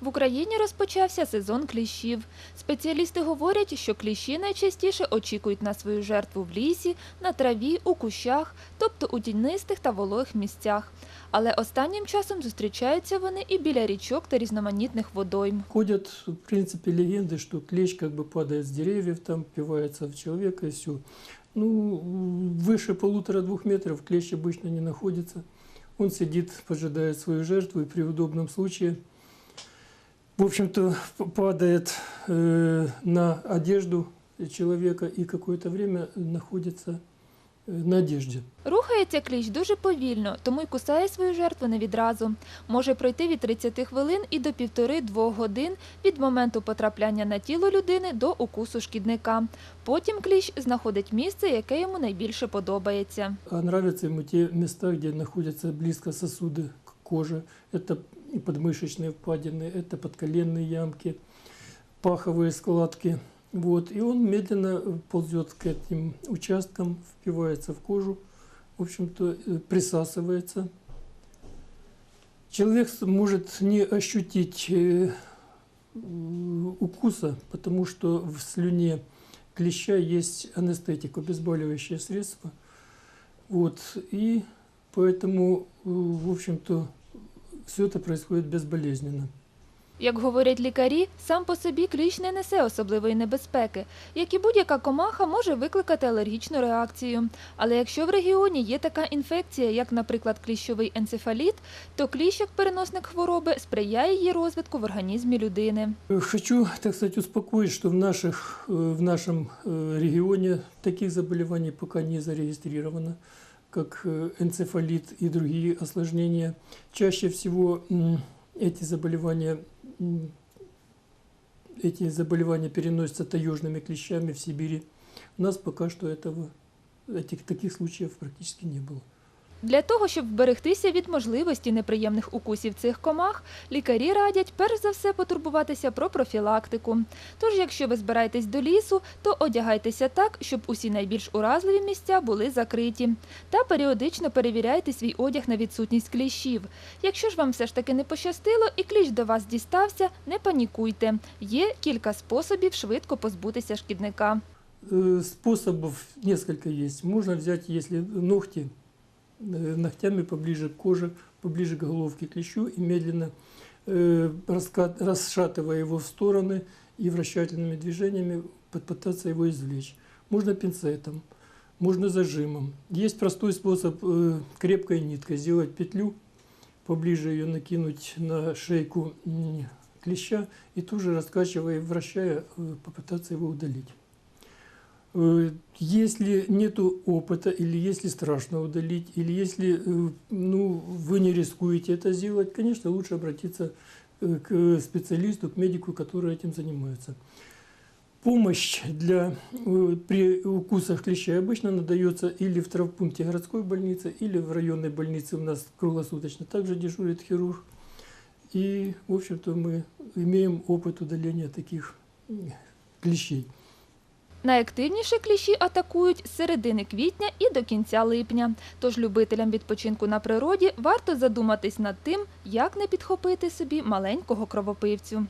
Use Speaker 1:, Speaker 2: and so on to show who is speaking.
Speaker 1: В Україні розпочався сезон кліщів. Спеціалісти говорять, що кліщі найчастіше очікують на свою жертву в лісі, на траві, у кущах, тобто у тінистих та вологих місцях. Але останнім часом зустрічаються вони і біля річок та різноманітних водойм.
Speaker 2: Ходят, в принципе, легенды, что клещ как бы падает с деревьев, там впивается в человека и все. Ну, выше полутора-двух метров клещ обычно не находится. Он сидит, поджидает свою жертву и при удобном случае, в общем-то, п- падает э, на одежду человека и какое-то время находится э, на одежде.
Speaker 1: Рухається кліщ дуже повільно, тому й кусає свою жертву не відразу. Може пройти від 30 хвилин і до півтори-двох годин від моменту потрапляння на тіло людини до укусу шкідника. Потім кліщ знаходить місце, яке йому найбільше подобається.
Speaker 2: А нравятся ему те места, где находятся близко сосуды к коже. И подмышечные впадины, это подколенные ямки, паховые складки. Вот. И он медленно э, ползет к этим участкам, впивается в кожу, в общем-то, э, присасывается. Человек может не ощутить э, м, укуса, потому что в слюне клеща есть анестетик, обезболивающее средство. Вот. И поэтому, э, в общем-то, все это происходит безболезненно.
Speaker 1: Як говорять лікарі, сам по собі кліщ не несе особливої небезпеки, як і будь-яка комаха може викликати алергічну реакцію. Але якщо в регіоні є така інфекція, як, наприклад, кліщовий енцефаліт, то кліщ, як переносник хвороби, сприяє її розвитку в організмі людини.
Speaker 2: Э, Хочу, так сказать, успокоить, что в, наших, э, в нашем э, регионе таких заболеваний пока не зарегистрировано, как э, энцефалит и другие осложнения. Чаще всего м, эти заболевания, м, эти заболевания переносятся таежными клещами в Сибири. У нас пока что этого, этих, таких случаев практически не было.
Speaker 1: Для того, щоб вберегтися від можливості неприємних укусів цих комах, лікарі радять перш за все потурбуватися про профілактику. Тож, якщо ви збираєтесь до лісу, то одягайтеся так, щоб усі найбільш уразливі місця були закриті. Та періодично перевіряйте свій одяг на відсутність кліщів. Якщо ж вам все ж таки не пощастило і кліщ до вас дістався, не панікуйте. Є кілька способів швидко позбутися шкідника.
Speaker 2: Способов несколько есть. Можно взять, если ногти, э, ногтями поближе к коже, поближе к головке клещу и медленно э, расшатывая его в стороны и вращательными движениями попытаться его извлечь. Можно пинцетом, можно зажимом. Есть простой способ э, крепкой ниткой сделать петлю, поближе ее накинуть на шейку клеща и тоже раскачивая и вращая э, попытаться его удалить. Э, Если нет опыта, или если страшно удалить, или если э, ну, вы не рискуете это сделать, конечно, лучше обратиться э, к специалисту, к медику, который этим занимается. Помощь для, э, при укусах клеща обычно надается или в травмпункте городской больницы, или в районной больнице у нас круглосуточно также дежурит хирург. И, в общем-то, мы имеем опыт удаления таких м, клещей.
Speaker 1: Найактивніше кліщі атакують з середини квітня і до кінця липня. Тож любителям відпочинку на природі варто задуматись над тим, як не підхопити собі маленького кровопивцю.